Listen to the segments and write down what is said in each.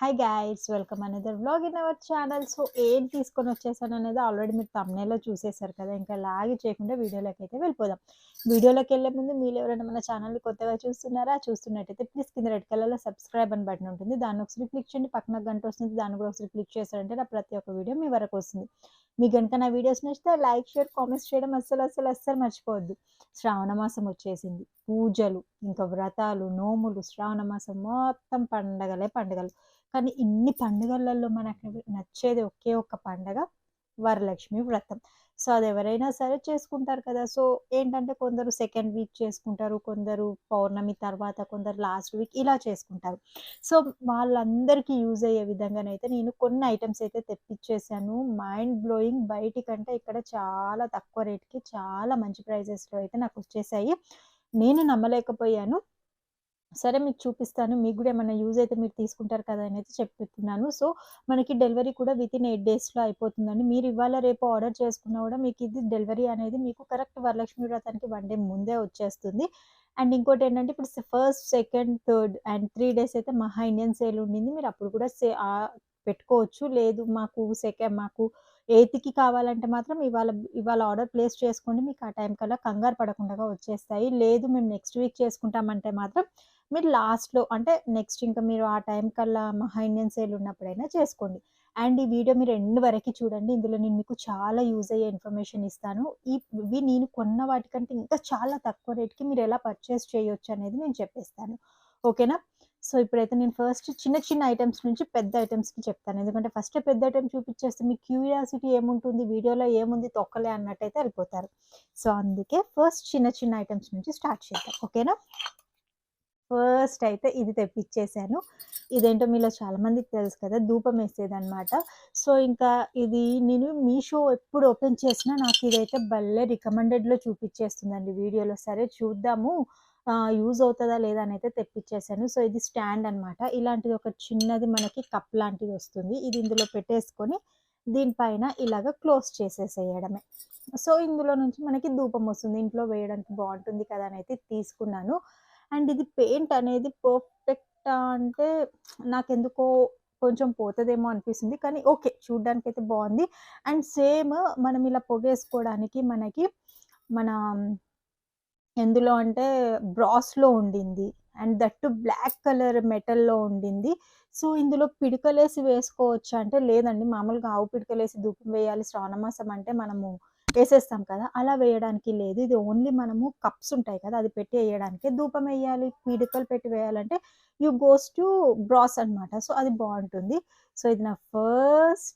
Hi guys welcome another blog in our channel so ఏం తీసుకొని వచ్చేసాను అనేది ఆల్రెడీ మీరు తమ్నేలో చూసేశారు కదా ఇంకా లాగి చేయకుండా వీడియోలోకి అయితే వెళ్ళిపోదాం. వీడియోలోకి వెళ్ళే ముందు మీరు ఎవరైనా మన ఛానల్ని కొత్తగా చూస్తున్నారా చూస్తున్నట్టయితే ప్లీజ్ కింద రెడ్ కలర్లో సబ్స్క్రైబ్ అని బటన్ ఉంటుంది. దాన్ని ఒకసారి క్లిక్ చేయండి. పక్కన గంట వస్తుంది. దాన్ని కూడా ఒకసారి క్లిక్ చేశారంటే నా ప్రతి ఒక్క వీడియో మీ వరకు వస్తుంది. మీకు కనుక నా వీడియోస్ నచ్చితే లైక్ షేర్ కామెంట్స్ చేయడం అస్సలు అస్సలు అస్సలు మర్చిపోవద్దు. శ్రావణ మాసం వచ్చేసింది. పూజలు ఇంకా వ్రతాలు నోములు శ్రావణ మాసం మొత్తం పండగలే పండగలు. కానీ ఇన్ని పండుగలలో మనకు నచ్చేది ఒకే ఒక్క పండగ వరలక్ష్మి వ్రతం. సో అది ఎవరైనా సరే చేసుకుంటారు కదా! సో ఏంటంటే కొందరు సెకండ్ వీక్ చేసుకుంటారు కొందరు పౌర్ణమి తర్వాత కొందరు లాస్ట్ వీక్ ఇలా చేసుకుంటారు. సో వాళ్ళందరికీ యూజ్ అయ్యే విధంగానైతే నేను కొన్ని ఐటమ్స్ అయితే తెప్పించేసాను మైండ్ బ్లోయింగ్ బయటికంటే ఇక్కడ చాలా తక్కువ రేట్కి చాలా మంచి ప్రైజెస్లో అయితే నాకు వచ్చేసాయి. నేను నమ్మలేకపోయాను. సరే మీకు చూపిస్తాను. మీకు కూడా ఏమైనా యూజ్ అయితే మీరు తీసుకుంటారు కదా అని అయితే చెప్తున్నాను సో మనకి డెలివరీ కూడా విత్ ఇన్ ఎయిట్ డేస్లో అయిపోతుందండి. మీరు ఇవాళ రేపు ఆర్డర్ చేసుకున్నా కూడా మీకు ఇది డెలివరీ అనేది మీకు కరెక్ట్ వరలక్ష్మి వ్రతానికి వన్ డే ముందే వచ్చేస్తుంది. అండ్ ఇంకోటి ఏంటంటే ఇప్పుడు first second third and three days అయితే మహా ఇండియన్ సేల్ ఉండింది. మీరు అప్పుడు కూడా సే పెట్టుకోవచ్చు. లేదు మాకు సెకండ్ మాకు ఎయిత్కి కావాలంటే మాత్రం ఇవాళ ఇవాళ ఆర్డర్ ప్లేస్ చేసుకోండి. మీకు ఆ టైం కల్లా కంగారు పడకుండా వచ్చేస్తాయి. లేదు మేము నెక్స్ట్ వీక్ చేసుకుంటామంటే మాత్రం మీరు లాస్ట్లో అంటే నెక్స్ట్ ఇంకా మీరు ఆ టైం కల్లా మహా ఇండియన్ సేల్ ఉన్నప్పుడైనా చేసుకోండి. అండ్ ఈ వీడియో మీరు ఎండ్ వరకు చూడండి. ఇందులో నేను మీకు చాలా యూజ్ అయ్యే ఇన్ఫర్మేషన్ ఇస్తాను. ఈ ఇవి నేను కొన్న వాటికంటే ఇంకా చాలా తక్కువ రేట్కి మీరు ఎలా పర్చేస్ చేయొచ్చు అనేది నేను చెప్పేస్తాను. ఓకేనా? సో ఇప్పుడైతే నేను ఫస్ట్ చిన్న చిన్న ఐటమ్స్ నుంచి పెద్ద ఐటమ్స్కి చెప్తాను. ఎందుకంటే ఫస్ట్ పెద్ద ఐటమ్ చూపించేస్తే మీ క్యూరియాసిటీ ఏముంటుంది? వీడియోలో ఏముంది? తొక్కలే అన్నట్టయితే వెళ్ళిపోతారు సో అందుకే ఫస్ట్ చిన్న చిన్న ఐటమ్స్ నుంచి స్టార్ట్ చేద్దాం. ఓకేనా? ఫస్ట్ అయితే ఇది తెప్పించేసాను ఇదేంటో మీలో చాలా మందికి తెలుసు కదా ధూపం వేసేది అనమాట సో ఇంకా ఇది నేను మీషో ఎప్పుడు ఓపెన్ చేసినా నాకు ఇదైతే భలే రికమెండెడ్లో చూపించేస్తుందండి వీడియోలో. సరే చూద్దాము. యూజ్ అవుతుందా లేదా అని అయితే తెప్పించేసాను సో ఇది స్టాండ్ అనమాట ఇలాంటిది ఒక చిన్నది మనకి కప్ లాంటిది వస్తుంది. ఇది ఇందులో పెట్టేసుకొని దీనిపైన ఇలాగ క్లోజ్ చేసేసేయడమే. సో ఇందులో నుంచి మనకి ధూపం వస్తుంది. ఇంట్లో వేయడానికి బాగుంటుంది కదా అని అయితే తీసుకున్నాను. అండ్ ఇది పెయింట్ అనేది పర్ఫెక్ట్ అంటే నాకెందుకో కొంచెం పోతుందేమో అనిపిస్తుంది. కానీ ఓకే చూడ్డానికి అయితే బాగుంది అండ్ సేమ్ మనం ఇలా పొగేసుకోవడానికి మనకి మన ఎందులో అంటే బ్రాస్లో ఉండింది. అండ్ దట్టు బ్లాక్ కలర్ మెటల్లో ఉండింది. సో ఇందులో పిడకలేసి వేసుకోవచ్చు అంటే లేదండి. మామూలుగా ఆవు పిడకలేసి ధూపం వేయాలి శ్రావణమాసం అంటే మనము వేసేస్తాం కదా అలా వేయడానికి లేదు. ఇది ఓన్లీ మనము కప్స్ ఉంటాయి కదా అది పెట్టి వేయడానికి. ధూపం వేయాలి పీడికలు పెట్టి వేయాలంటే యూ గోస్ టు బ్రాస్ అనమాట సో అది బాగుంటుంది. సో ఇది నా ఫస్ట్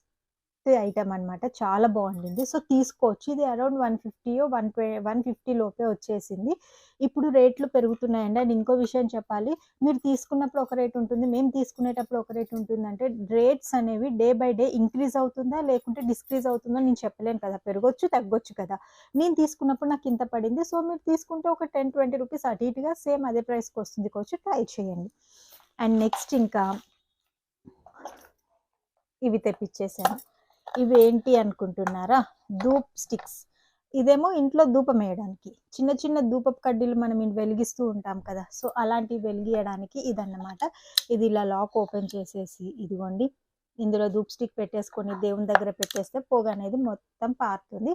ఐటమ్ అనమాట చాలా బాగుంటుంది సో తీసుకోవచ్చు. ఇది అరౌండ్ వన్ ఫిఫ్టీయో వన్ ట్వే వన్ ఫిఫ్టీ లోపే వచ్చేసింది. ఇప్పుడు రేట్లు పెరుగుతున్నాయండి. అండ్ ఇంకో విషయం చెప్పాలి. మీరు తీసుకున్నప్పుడు ఒక రేట్ ఉంటుంది. మేము తీసుకునేటప్పుడు ఒక రేట్ ఉంటుంది అంటే రేట్స్ అనేవి డే బై డే ఇంక్రీజ్ అవుతుందా లేకుంటే డిస్క్రీజ్ అవుతుందో నేను చెప్పలేను కదా. పెరగొచ్చు తగ్గొచ్చు కదా. నేను తీసుకున్నప్పుడు నాకు ఇంత పడింది. సో మీరు తీసుకుంటే ఒక టెన్ ట్వంటీ రూపీస్ అటు ఇటుగా సేమ్ అదే ప్రైస్కి వస్తుంది కొంచెం ట్రై చేయండి. అండ్ నెక్స్ట్ ఇంకా ఇవి తెప్పించేసాను. ఇవి ఏంటి అనుకుంటున్నారా? ధూప్ స్టిక్స్. ఇదేమో ఇంట్లో ధూపం వేయడానికి. చిన్న చిన్న ధూపపు కడ్డీలు మనం వెలిగిస్తూ ఉంటాం కదా. సో అలాంటివి వెలిగియడానికి ఇదన్నమాట. ఇది ఇలా లాక్ ఓపెన్ చేసేసి ఇదిగోండి. ఇందులో ధూప్ స్టిక్ పెట్టేసుకొని దేవుని దగ్గర పెట్టేస్తే పొగ అనేది మొత్తం పారుతుంది.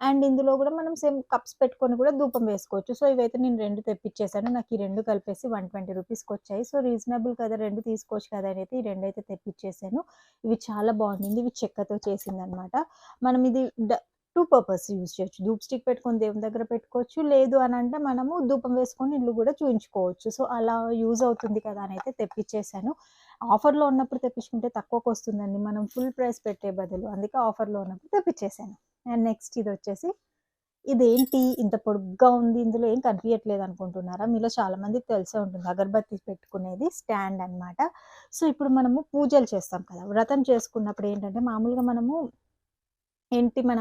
అండ్ ఇందులో కూడా మనం సేమ్ కప్స్ పెట్టుకొని కూడా ధూపం వేసుకోవచ్చు. సో ఇవైతే నేను రెండు తెప్పించేసాను నాకు ఈ రెండు కలిపేసి వన్ ట్వంటీ రూపీస్కి వచ్చాయి. సో రీజనబుల్ కదా రెండు తీసుకోవచ్చు కదా అని అయితే ఈ రెండు అయితే తెప్పించేసాను ఇవి చాలా బాగుండింది. ఇవి చెక్కతో చేసింది అనమాట మనం ఇది టూ పర్పస్ యూజ్ చేయొచ్చు. ధూప్ స్టిక్ పెట్టుకొని దేవుని దగ్గర పెట్టుకోవచ్చు. లేదు అని అంటే మనము ధూపం వేసుకొని ఇల్లు కూడా చూయించుకోవచ్చు. సో అలా యూజ్ అవుతుంది కదా అని అయితే తెప్పించేసాను ఆఫర్లో ఉన్నప్పుడు తెప్పించుకుంటే తక్కువకు వస్తుందండి. మనం ఫుల్ ప్రైస్ పెట్టే బదులు అందుకే ఆఫర్లో ఉన్నప్పుడు తెప్పించేసాను అండ్ నెక్స్ట్ ఇది వచ్చేసి ఇదేంటి? ఇంత పొడుగ్గా ఉంది ఇందులో ఏం కనిపించట్లేదు అనుకుంటున్నారా? మీలో చాలామందికి తెలిసే ఉంటుంది. అగరబత్తి పెట్టుకునేది స్టాండ్ అనమాట సో ఇప్పుడు మనము పూజలు చేస్తాం కదా. వ్రతం చేసుకున్నప్పుడు ఏంటంటే మామూలుగా మనము ఏంటి మన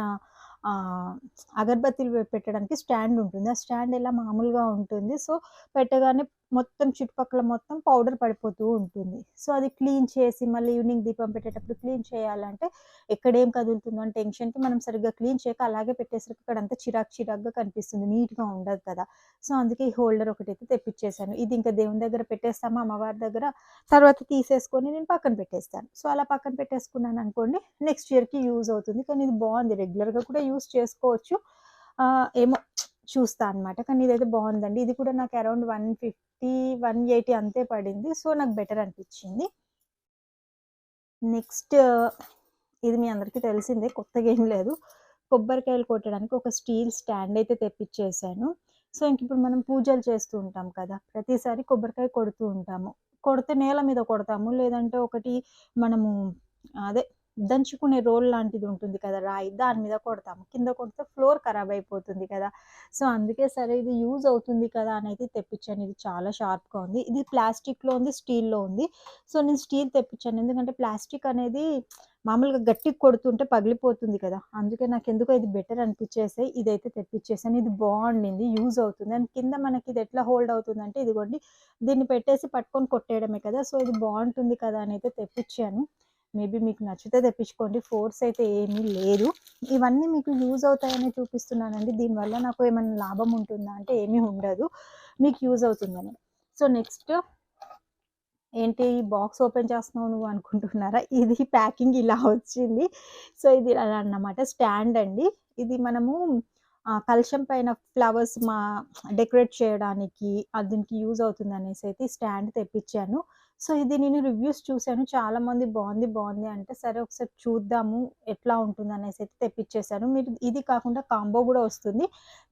అగరబత్తిలు పెట్టడానికి స్టాండ్ ఉంటుంది. ఆ స్టాండ్ ఎలా మామూలుగా ఉంటుంది? సో పెట్టగానే మొత్తం చుట్టుపక్కల మొత్తం పౌడర్ పడిపోతూ ఉంటుంది. సో అది క్లీన్ చేసి మళ్ళీ ఈవినింగ్ దీపం పెట్టేటప్పుడు క్లీన్ చేయాలంటే ఎక్కడేం కదులుతుందో అని టెన్షన్కి మనం సరిగ్గా క్లీన్ చేయక అలాగే పెట్టేసరికి ఇక్కడ అంతా చిరాక్ చిరాక్గా కనిపిస్తుంది. నీట్గా ఉండదు కదా. సో అందుకే ఈ హోల్డర్ ఒకటి అయితే తెప్పించేశాను. ఇది ఇంకా దేవుని దగ్గర పెట్టేస్తాము? అమ్మవారి దగ్గర. తర్వాత తీసేసుకొని నేను పక్కన పెట్టేస్తాను. సో అలా పక్కన పెట్టేసుకున్నాను అనుకోండి నెక్స్ట్ ఇయర్కి యూజ్ అవుతుంది. కానీ ఇది బాగుంది. రెగ్యులర్గా కూడా యూజ్ చేసుకోవచ్చు. ఏమో చూస్తా అనమాట కానీ ఇదైతే బాగుందండి. ఇది కూడా నాకు around one fifty one eighty అంతే పడింది. సో నాకు బెటర్ అనిపించింది. నెక్స్ట్ ఇది మీ అందరికీ తెలిసిందే కొత్తగా ఏం లేదు. కొబ్బరికాయలు కొట్టడానికి ఒక స్టీల్ స్టాండ్ అయితే తెప్పించేసాను సో ఇంక ఇప్పుడు మనం పూజలు చేస్తూ ఉంటాం కదా ప్రతిసారి కొబ్బరికాయ కొడుతూ ఉంటాము. కొడితే నేల మీద కొడతాము. లేదంటే ఒకటి మనము అదే దంచుకునే రోల్ లాంటిది ఉంటుంది కదా రాయి దాని మీద కొడతాము. కింద కొడితే ఫ్లోర్ ఖరాబ్ అయిపోతుంది కదా. సో అందుకే సరే ఇది యూజ్ అవుతుంది కదా అని అయితే తెప్పించాను. ఇది చాలా షార్ప్గా ఉంది. ఇది ప్లాస్టిక్లో ఉంది స్టీల్లో ఉంది. సో నేను స్టీల్ తెప్పించాను. ఎందుకంటే ప్లాస్టిక్ అనేది మామూలుగా గట్టిగా కొడుతుంటే పగిలిపోతుంది కదా. అందుకే నాకు ఎందుకో ఇది బెటర్ అనిపించేసి ఇదైతే తెప్పించేసాను. ఇది బాగుండింది యూజ్ అవుతుంది. అండ్ కింద మనకి ఇది ఎట్లా హోల్డ్ అవుతుంది అంటే ఇదిగోండి దీన్ని పెట్టేసి పట్టుకొని కొట్టేయడమే కదా. సో ఇది బాగుంటుంది కదా అని అయితే తెప్పించాను. మేబీ మీకు నచ్చితే తెప్పించుకోండి. ఫోర్స్ అయితే ఏమీ లేదు. ఇవన్నీ మీకు యూజ్ అవుతాయని చూపిస్తున్నానండి. దీనివల్ల నాకు ఏమైనా లాభం ఉంటుందా అంటే ఏమీ ఉండదు. మీకు యూజ్ అవుతుందని. సో నెక్స్ట్ ఏంటి? ఈ బాక్స్ ఓపెన్ చేస్తున్నావు నువ్వు అనుకుంటున్నారా? ఇది ప్యాకింగ్ ఇలా వచ్చింది. సో ఇది అలా అన్నమాట. స్టాండ్ అండి. ఇది మనము కలశం పైన ఫ్లవర్స్ మా డెకరేట్ చేయడానికి దీనికి యూజ్ అవుతుంది అనేసి అయితే స్టాండ్ తెప్పించాను. సో ఇది నేను రివ్యూస్ చూశాను. చాలా మంది బాగుంది బాగుంది అంటే సరే ఒకసారి చూద్దాము ఎట్లా ఉంటుంది అనేసి అయితే తెప్పించేశాను మీరు ఇది కాకుండా కాంబో కూడా వస్తుంది.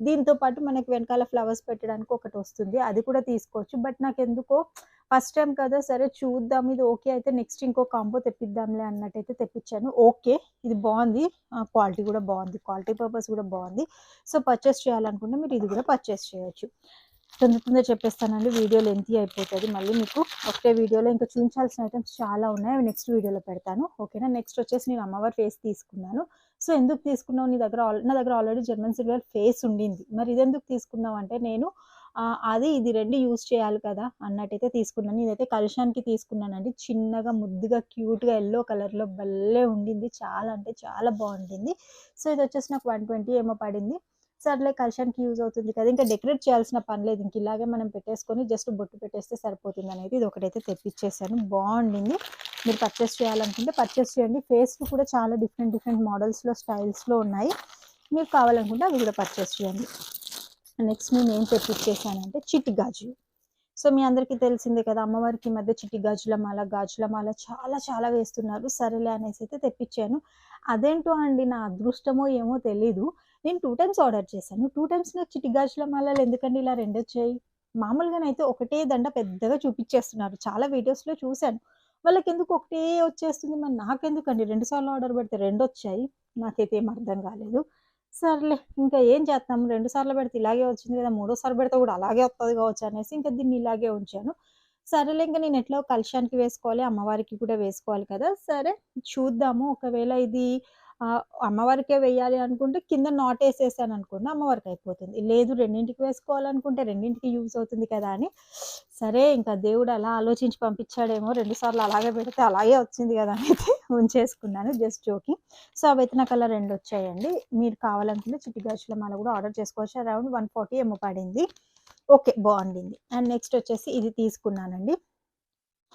దీంతో పాటు మనకి వెనకాల ఫ్లవర్స్ పెట్టడానికి ఒకటి వస్తుంది. అది కూడా తీసుకోవచ్చు. బట్ నాకు ఎందుకో ఫస్ట్ టైం కదా సరే చూద్దాం ఇది ఓకే అయితే నెక్స్ట్ ఇంకో కాంబో తెప్పిద్దాంలే అన్నట్టయితే తెప్పించాను. ఓకే ఇది బాగుంది. క్వాలిటీ కూడా బాగుంది. క్వాలిటీ పర్పస్ కూడా బాగుంది. సో పర్చేస్ చేయాలనుకుంటే మీరు ఇది కూడా పర్చేస్ చేయొచ్చు. తొందర తొందర చెప్పేస్తానండి. వీడియో లెంతీ అయిపోతుంది. మళ్ళీ మీకు ఒకటే వీడియోలో ఇంకా చూపించాల్సిన ఐటమ్స్ చాలా ఉన్నాయి. అవి నెక్స్ట్ వీడియోలో పెడతాను. ఓకేనా నెక్స్ట్ వచ్చేసి నేను అమ్మవారి ఫేస్ తీసుకున్నాను. సో ఎందుకు తీసుకున్నావు? నీ దగ్గర ఆల్- నా దగ్గర ఆల్రెడీ జర్మన్ సిల్వర్ ఫేస్ ఉండింది. మరి ఇది ఎందుకు తీసుకున్నావు అంటే నేను అది ఇది రెండు యూజ్ చేయాలి కదా అన్నట్టయితే తీసుకున్నాను. ఇదైతే కలుషానికి తీసుకున్నానండి. చిన్నగా ముద్దుగా క్యూట్గా ఎల్లో కలర్లో భలే ఉండింది. చాలా అంటే చాలా బాగుండింది. సో ఇది వచ్చేసి నాకు వన్ ట్వంటీ ఏమో పడింది. సర్లే కలశానికి యూజ్ అవుతుంది కదా ఇంకా డెకరేట్ చేయాల్సిన పని లేదు. ఇంక ఇలాగే మనం పెట్టేసుకొని జస్ట్ బొట్టు పెట్టేస్తే సరిపోతుంది అనేది ఇది ఒకటైతే తెప్పించేసాను బాగుండింది మీరు పర్చేస్ చేయాలనుకుంటే పర్చేస్ చేయండి. ఫేస్లు కూడా చాలా డిఫరెంట్ డిఫరెంట్ మోడల్స్లో స్టైల్స్లో ఉన్నాయి. మీకు కావాలనుకుంటే అవి కూడా పర్చేస్ చేయండి. నెక్స్ట్ నేను ఏం తెప్పించేసానంటే చిట్టి గాజులు. సో మీ అందరికీ తెలిసిందే కదా అమ్మవారికి మధ్య చిట్టి గాజుల మాల గాజుల మాల చాలా చాలా వేస్తున్నారు. సరేలే అనేసి అయితే తెప్పించాను అదేంటో అండి నా అదృష్టమో ఏమో తెలీదు. నేను టూ టైమ్స్ ఆర్డర్ చేశాను. టూ టైమ్స్ నాకు చిటిగాజుల మాలలు ఎందుకండి ఇలా రెండు వచ్చాయి? మామూలుగానైతే ఒకటే దండ పెద్దగా చూపించేస్తున్నారు. చాలా వీడియోస్లో చూశాను. వాళ్ళకి ఎందుకు ఒకటే వచ్చేస్తుంది? మరి నాకెందుకండి? రెండు సార్లు ఆర్డర్ పెడితే రెండు వచ్చాయి. నాకైతే ఏం అర్థం కాలేదు. సర్లే ఇంకా ఏం చేస్తాము రెండు సార్లు పెడితే ఇలాగే వచ్చింది కదా మూడోసారి పెడితే కూడా అలాగే వస్తుంది కావచ్చు అనేసి ఇంకా దీన్ని ఇలాగే ఉంచాను. సరేలే ఇంకా నేను ఎట్లా కలశానికి వేసుకోవాలి? అమ్మవారికి కూడా వేసుకోవాలి కదా? సరే చూద్దాము. ఒకవేళ ఇది అమ్మవారికే వేయాలి అనుకుంటే కింద నాట్ వేసేసాను అనుకున్న అమ్మవారికి అయిపోతుంది. లేదు రెండింటికి వేసుకోవాలనుకుంటే రెండింటికి యూజ్ అవుతుంది కదా అని. సరే ఇంకా దేవుడు అలా ఆలోచించి పంపించాడేమో రెండుసార్లు అలాగే పెడితే అలాగే వచ్చింది కదా అని అయితే ఉంచేసుకున్నాను. Just joking. సో అవైతే నాకు అలా రెండు వచ్చాయండి. మీరు కావాలనుకుంటే చిట్టి గాజుల మాల కూడా ఆర్డర్ చేసుకోవచ్చు. అరౌండ్ వన్ ఫార్టీ ఏమో పడింది. ఓకే బాగుండింది. అండ్ నెక్స్ట్ వచ్చేసి ఇది తీసుకున్నానండి.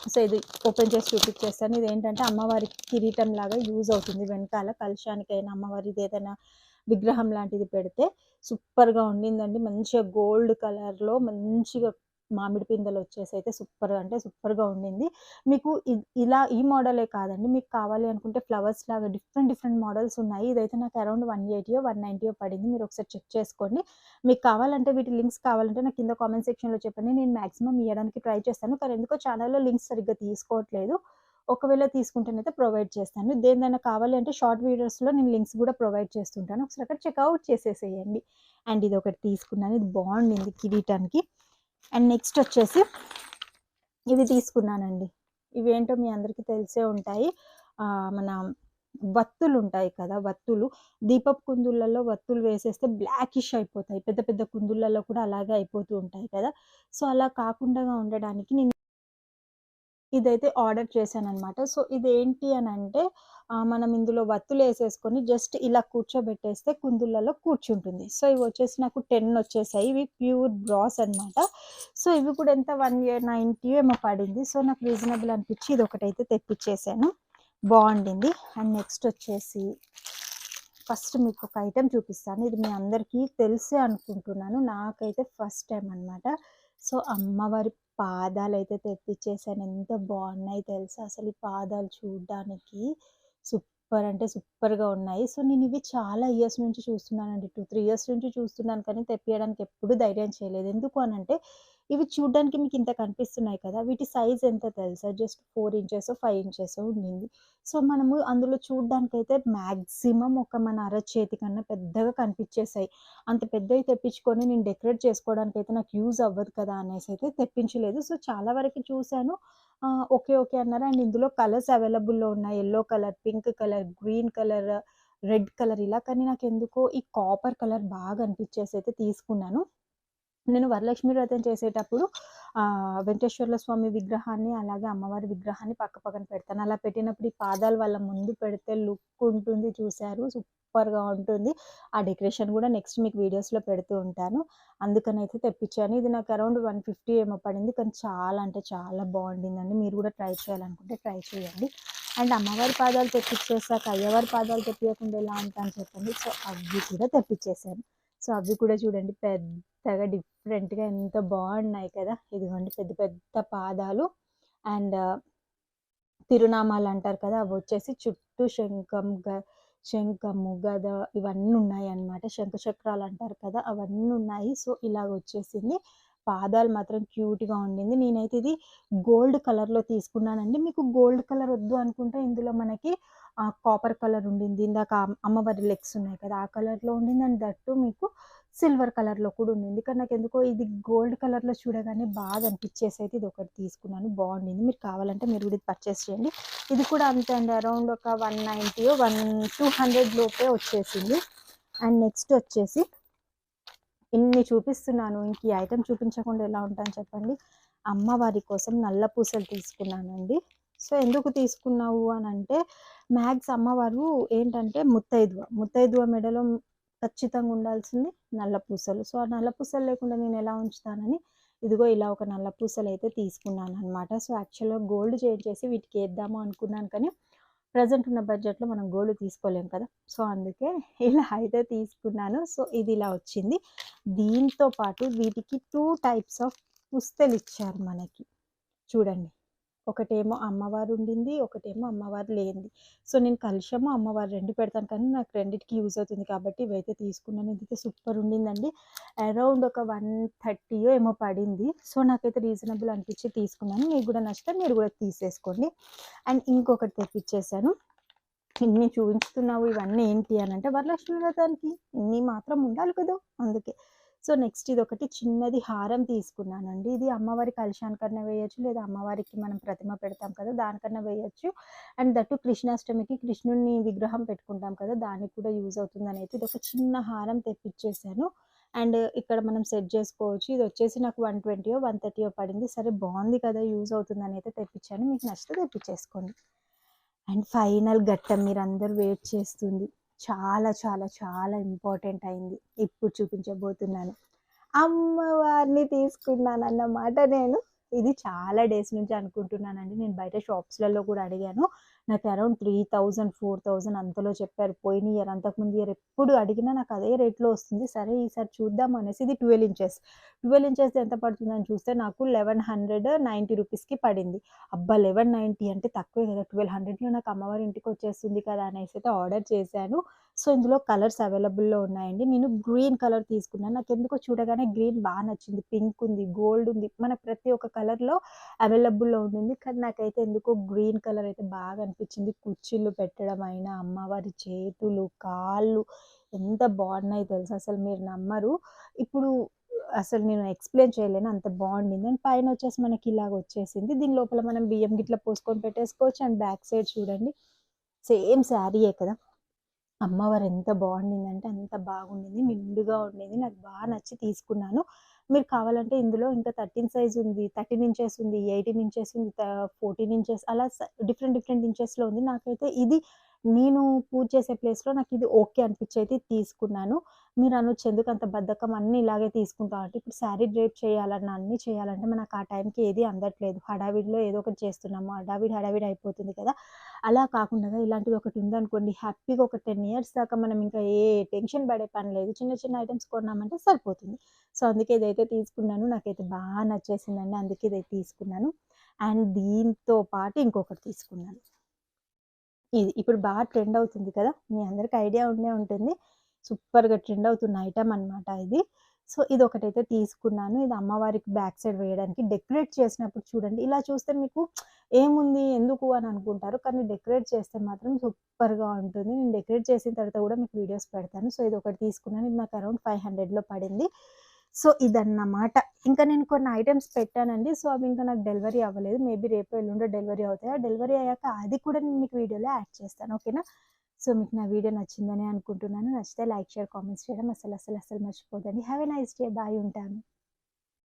సో ఇది ఓపెన్ చేసి చూపించేస్తాను. ఇది ఏంటంటే అమ్మవారికి కిరీటం లాగా యూజ్ అవుతుంది. వెనకాల కలశానికైనా అమ్మవారిది ఏదైనా విగ్రహం లాంటిది పెడితే సూపర్గా ఉండిందండి. మంచిగా గోల్డ్ కలర్లో మంచిగా మామిడి పిందెలు వచ్చేసి అయితే సూపర్ అంటే సూపర్గా ఉండింది. మీకు ఇలా ఈ మోడలే కాదండి. మీకు కావాలి అనుకుంటే ఫ్లవర్స్ లాగా డిఫరెంట్ డిఫరెంట్ మోడల్స్ ఉన్నాయి. ఇదైతే నాకు అరౌండ్ వన్ ఎయిటీయో వన్ నైంటీయో పడింది. మీరు ఒకసారి చెక్ చేసుకోండి. మీకు కావాలంటే వీటి లింక్స్ కావాలంటే నాకు కింద కామెంట్ సెక్షన్లో చెప్పండి. నేను మాక్సిమం ఇవ్వడానికి ట్రై చేస్తాను. కానీ ఎందుకో ఛానల్లో లింక్స్ సరిగ్గా తీసుకోవట్లేదు. ఒకవేళ తీసుకుంటేనైతే ప్రొవైడ్ చేస్తాను. దేనిదైనా కావాలి అంటే షార్ట్ వీడియోస్లో నేను లింక్స్ కూడా ప్రొవైడ్ చేస్తుంటాను. ఒకసారి అక్కడ చెక్అవుట్ చేసేసేయండి. అండ్ ఇది ఒకటి తీసుకున్నాను. ఇది బాగుండింది కిరీటానికి. అండ్ నెక్స్ట్ వచ్చేసి ఇవి తీసుకున్నానండి. ఇవేంటో మీ అందరికీ తెలిసే ఉంటాయి. మన వత్తులు ఉంటాయి కదా వత్తులు. దీపపు కుందులలో వత్తులు వేసేస్తే బ్లాకిష్ అయిపోతాయి. పెద్ద పెద్ద కుందులలో కూడా అలాగే అయిపోతూ ఉంటాయి కదా. సో అలా కాకుండా ఉండడానికి నేను ఇదైతే ఆర్డర్ చేశాను అనమాట సో ఇదేంటి అని అంటే మనం ఇందులో వత్తులు వేసేసుకొని జస్ట్ ఇలా కూర్చోబెట్టేస్తే కుందులలో కూర్చుంటుంది. సో ఇవి వచ్చేసి నాకు టెన్ వచ్చేసాయి. ఇవి ప్యూర్ బ్రాస్ అనమాట సో ఇవి కూడా ఎంత? వన్ ఇయర్ నైంటీ ఏమో పడింది. సో నాకు రీజనబుల్ అనిపించి ఇది ఒకటైతే తెప్పించేసాను బాగుండింది. అండ్ నెక్స్ట్ వచ్చేసి ఫస్ట్ మీకు ఒక ఐటెం చూపిస్తాను. ఇది మీ అందరికీ తెలిసే అనుకుంటున్నాను. నాకైతే ఫస్ట్ టైం అనమాట సో అమ్మవారి పాదాలు అయితే తెప్పించేసాను ఎంత బాగున్నాయి తెలుసా? అసలు ఈ పాదాలు చూడడానికి సూపర్ అంటే సూపర్గా ఉన్నాయి. సో నేను ఇవి చాలా ఇయర్స్ నుంచి చూస్తున్నానండి. టూ త్రీ ఇయర్స్ నుంచి చూస్తున్నాను కానీ తెప్పియడానికి ఎప్పుడు ధైర్యం చేయలేదు. ఎందుకు అని అంటే ఇవి చూడడానికి మీకు ఇంత కనిపిస్తున్నాయి కదా వీటి సైజ్ ఎంత తెలుసా? Just four inches five inches ఉండింది. సో మనము అందులో చూడడానికి అయితే మ్యాక్సిమం ఒక మన అరచేతి కన్నా పెద్దగా కనిపించేసాయి అంత పెద్దవి తెప్పించుకొని నేను డెకరేట్ చేసుకోవడానికి అయితే నాకు యూజ్ అవ్వదు కదా అనేసి అయితే తెప్పించలేదు. సో చాలా వరకు చూశాను. ఓకే ఓకే అన్నారు. అండ్ ఇందులో కలర్స్ అవైలబుల్లో ఉన్నాయి. Yellow colour pink colour green colour red colour ఇలా. కానీ నాకు ఎందుకో ఈ కాపర్ కలర్ బాగా అనిపించేసి అయితే తీసుకున్నాను. నేను వరలక్ష్మి వ్రతం చేసేటప్పుడు వెంకటేశ్వర్ల స్వామి విగ్రహాన్ని అలాగే అమ్మవారి విగ్రహాన్ని పక్క పక్కన పెడతాను. అలా పెట్టినప్పుడు ఈ పాదాలు వాళ్ళ ముందు పెడితే లుక్ ఉంటుంది చూశారు సూపర్గా ఉంటుంది. ఆ డెకరేషన్ కూడా నెక్స్ట్ మీకు వీడియోస్లో పెడుతూ ఉంటాను. అందుకని అయితే తెప్పించాను. ఇది నాకు అరౌండ్ వన్ ఫిఫ్టీ ఏమో పడింది. కానీ చాలా అంటే చాలా బాగుండిందండి. మీరు కూడా ట్రై చేయాలనుకుంటే ట్రై చేయండి. అండ్ అమ్మవారి పాదాలు తెప్పించేసాక అయ్యవారి పాదాలు తెప్పించకుండా ఎలా ఉంటాను చెప్పండి. సో అవి కూడా తెప్పించేసాను. సో అవి కూడా చూడండి. పెద్ద పెద్దగా డిఫరెంట్గా ఎంత బాగున్నాయి కదా! ఇదిగోండి పెద్ద పెద్ద పాదాలు అండ్ తిరునామాలు అంటారు కదా! అవి వచ్చేసి చుట్టూ శంఖం గ శంఖము గద ఇవన్నీ ఉన్నాయి అన్నమాట శంఖ చక్రాలు అంటారు కదా! అవన్నీ ఉన్నాయి. సో ఇలాగ వచ్చేసింది. పాదాలు మాత్రం క్యూట్గా ఉండింది. నేనైతే ఇది గోల్డ్ కలర్లో తీసుకున్నానండి. మీకు గోల్డ్ కలర్ వద్దు అనుకుంటే ఇందులో మనకి కాపర్ కలర్ ఉండింది. ఇందాక అమ్మవారి లెగ్స్ ఉన్నాయి కదా ఆ కలర్లో ఉండింది. అండ్ దట్టు మీకు సిల్వర్ కలర్లో కూడా ఉండింది. కానీ నాకు ఎందుకో ఇది గోల్డ్ కలర్లో చూడగానే బాగా అనిపించేసి అయితే ఇది ఒకటి తీసుకున్నాను. బాగుండింది. మీరు కావాలంటే మీరు కూడా ఇది పర్చేస్ చేయండి. ఇది కూడా అంతే అండి. అరౌండ్ ఒక one ninety one two hundred లోపే వచ్చేసింది. అండ్ నెక్స్ట్ వచ్చేసి ఇన్ని చూపిస్తున్నాను. ఇంక ఈ ఐటెం చూపించకుండా ఎలా ఉంటాను చెప్పండి? అమ్మవారి కోసం నల్ల పూసలు తీసుకున్నానండి. సో ఎందుకు తీసుకున్నావు అని అంటే మ్యాథ్స్ అమ్మవారు ఏంటంటే ముత్తైదువ. ముత్తైదువ మెడలో ఖచ్చితంగా ఉండాల్సింది నల్ల పూసలు. సో ఆ నల్ల పూసలు లేకుండా నేను ఎలా ఉంచుతానని ఇదిగో ఇలా ఒక నల్ల పూసలు అయితే తీసుకున్నాను అనమాట సో యాక్చువల్గా గోల్డ్ చేంజ్ చేసి వీటికి వేద్దాము అనుకున్నాను కానీ ప్రజెంట్ ఉన్న బడ్జెట్లో మనం గోల్డ్ తీసుకోలేం కదా. సో అందుకే ఇలా అయితే తీసుకున్నాను. సో ఇది ఇలా వచ్చింది. దీంతో పాటు వీటికి టూ టైప్స్ ఆఫ్ పుస్తలు ఇచ్చారు మనకి. చూడండి. ఒకటేమో అమ్మవారు ఉండింది ఒకటేమో అమ్మవారు లేనిది సో నేను కలుషము అమ్మవారు రెండు పెడతాను కానీ నాకు రెండింటికి యూజ్ అవుతుంది కాబట్టి ఇవైతే తీసుకున్నాను. ఇదైతే సూపర్ ఉండిందండి అరౌండ్ ఒక వన్ థర్టీయో ఏమో పడింది. సో నాకైతే రీజనబుల్ అనిపించి తీసుకున్నాను. మీకు కూడా నచ్చితే మీరు కూడా తీసేసుకోండి. అండ్ ఇంకొకటి తెప్పించేసాను ఇన్ని చూపించుతున్నావు ఇవన్నీ ఏంటి అని అంటే వరలక్ష్మి వ్రతానికి ఇన్ని మాత్రం ఉండాలి కదా అందుకే. సో నెక్స్ట్ ఇది ఒకటి చిన్నది హారం తీసుకున్నానండి. ఇది అమ్మవారి కలశానికన్నా వేయచ్చు లేదా అమ్మవారికి మనం ప్రతిమ పెడతాం కదా దానికన్నా వేయచ్చు. అండ్ దట్టు కృష్ణాష్టమికి కృష్ణుడిని విగ్రహం పెట్టుకుంటాం కదా దానికి కూడా యూజ్ అవుతుందని అయితే ఇది ఒక చిన్న హారం తెప్పించేసాను అండ్ ఇక్కడ మనం సెట్ చేసుకోవచ్చు. ఇది వచ్చేసి నాకు వన్ ట్వంటీయో వన్ థర్టీయో పడింది. సరే బాగుంది కదా యూజ్ అవుతుందని అయితే తెప్పించాను మీకు నచ్చితే తెప్పించేసుకోండి అండ్ ఫైనల్ ఘట్టం మీరు అందరు వెయిట్ చేస్తుంది. చాలా చాలా చాలా ఇంపార్టెంట్ అయింది. ఇప్పుడు చూపించబోతున్నాను. అమ్మవారిని తీసుకున్నాను అన్నమాట నేను. ఇది చాలా డేస్ నుంచి అనుకుంటున్నానండి. నేను బయట షాప్స్లలో కూడా అడిగాను. నాకు around three thousand four thousand అంతలో చెప్పారు. పోయిన ఇయర్ అంతకుముందు ఇయర్ ఎప్పుడు అడిగినా నాకు అదే రేట్లో వస్తుంది. సరే ఈసారి చూద్దాం అనేసి ఇది ట్వెల్వ్ ఇంచెస్. ట్వెల్వ్ ఇంచెస్ ఎంత పడుతుందని చూస్తే నాకు లెవెన్ హండ్రెడ్ నైంటీ రూపీస్కి పడింది. అబ్బా లెవెన్ నైంటీ అంటే తక్కువే కదా. ట్వెల్వ్ హండ్రెడ్లో నాకు అమ్మవారి ఇంటికి వచ్చేస్తుంది కదా అనేసి అయితే ఆర్డర్ చేశాను. సో ఇందులో కలర్స్ అవైలబుల్లో ఉన్నాయండి. నేను గ్రీన్ కలర్ తీసుకున్నాను. నాకు ఎందుకో చూడగానే గ్రీన్ బాగా నచ్చింది. పింక్ ఉంది గోల్డ్ ఉంది. మన ప్రతి ఒక్క కలర్లో అవైలబుల్లో ఉంటుంది. కానీ నాకైతే ఎందుకో గ్రీన్ కలర్ అయితే బాగా అనిపించింది. కుర్చీలు పెట్టడం అయినా అమ్మవారి చేతులు కాళ్ళు ఎంత బాగున్నాయి తెలుసు? అసలు మీరు నమ్మరు. ఇప్పుడు అసలు నేను ఎక్స్ప్లెయిన్ చేయలేను. అంత బాగుండింది. అండ్ పైన వచ్చేసి మనకి ఇలాగ వచ్చేసింది. దీని లోపల మనం బియ్యం గిట్ల పోసుకొని పెట్టేసుకోవచ్చు. అండ్ బ్యాక్ సైడ్ చూడండి. సేమ్ శారీయే కదా. అమ్మవారు ఎంత బాగుండిందంటే అంత బాగుండింది నిండుగా ఉండేది నాకు బాగా నచ్చి తీసుకున్నాను. మీరు కావాలంటే ఇందులో ఇంకా థర్టీన్ సైజ్ ఉంది థర్టీన్ ఇంచెస్ ఉంది ఎయిటీన్ ఇంచెస్ ఉంది ఫోర్టీన్ ఇంచెస్ అలా డిఫరెంట్ డిఫరెంట్ ఇంచెస్లో ఉంది. నాకైతే ఇది నేను పూజ చేసే ప్లేస్లో నాకు ఇది ఓకే అనిపించి అయితే తీసుకున్నాను. మీరు అనొచ్చు ఎందుకు అంత బద్ధకం అన్నీ ఇలాగే తీసుకుంటాం అంటే ఇప్పుడు శారీ డ్రేప్ చేయాలన్నా అన్నీ చేయాలంటే మనకు ఆ టైంకి ఏది అందట్లేదు. హడావిడిలో ఏదో ఒకటి చేస్తున్నాము హడావిడి హడావిడి అయిపోతుంది కదా. అలా కాకుండా ఇలాంటిది ఒకటి ఉందనుకోండి హ్యాపీగా ఒక టెన్ ఇయర్స్ దాకా మనం ఇంకా ఏ టెన్షన్ పడే పని లేదు. చిన్న చిన్న ఐటమ్స్ కొన్నామంటే సరిపోతుంది. సో అందుకే ఇదైతే తీసుకున్నాను. నాకైతే బాగా నచ్చేసిందండి. అందుకే ఇదైతే తీసుకున్నాను. అండ్ దీంతో పాటు ఇంకొకటి తీసుకున్నాను. ఇది ఇప్పుడు బాగా ట్రెండ్ అవుతుంది కదా. మీ అందరికి ఐడియా ఉండే ఉంటుంది. సూపర్గా ట్రెండ్ అవుతున్న ఐటమ్ అనమాట ఇది. సో ఇది ఒకటైతే తీసుకున్నాను. ఇది అమ్మవారికి బ్యాక్ సైడ్ వేయడానికి డెకరేట్ చేసినప్పుడు చూడండి. ఇలా చూస్తే మీకు ఏముంది ఎందుకు అని అనుకుంటారు. కానీ డెకరేట్ చేస్తే మాత్రం సూపర్గా ఉంటుంది. నేను డెకరేట్ చేసిన తర్వాత కూడా మీకు వీడియోస్ పెడతాను. సో ఇది ఒకటి తీసుకున్నాను. ఇది నాకు అరౌండ్ ఫైవ్ హండ్రెడ్లో పడింది. సో ఇదన్నమాట. ఇంకా నేను కొన్ని ఐటమ్స్ పెట్టానండి. సో అవి ఇంకా నాకు డెలివరీ అవ్వలేదు. మేబీ రేపు ఎల్లుండో డెలివరీ అవుతాయి? డెలివరీ అయ్యాక అది కూడా నేను మీకు వీడియోలో యాడ్ చేస్తాను. ఓకేనా? సో మీకు నా వీడియో నచ్చిందని అనుకుంటున్నాను. నచ్చితే లైక్ షేర్ కామెంట్స్ చేయడం అసలు అసలు అసలు మర్చిపోదండి have a nice day. Bye ఉంటాను.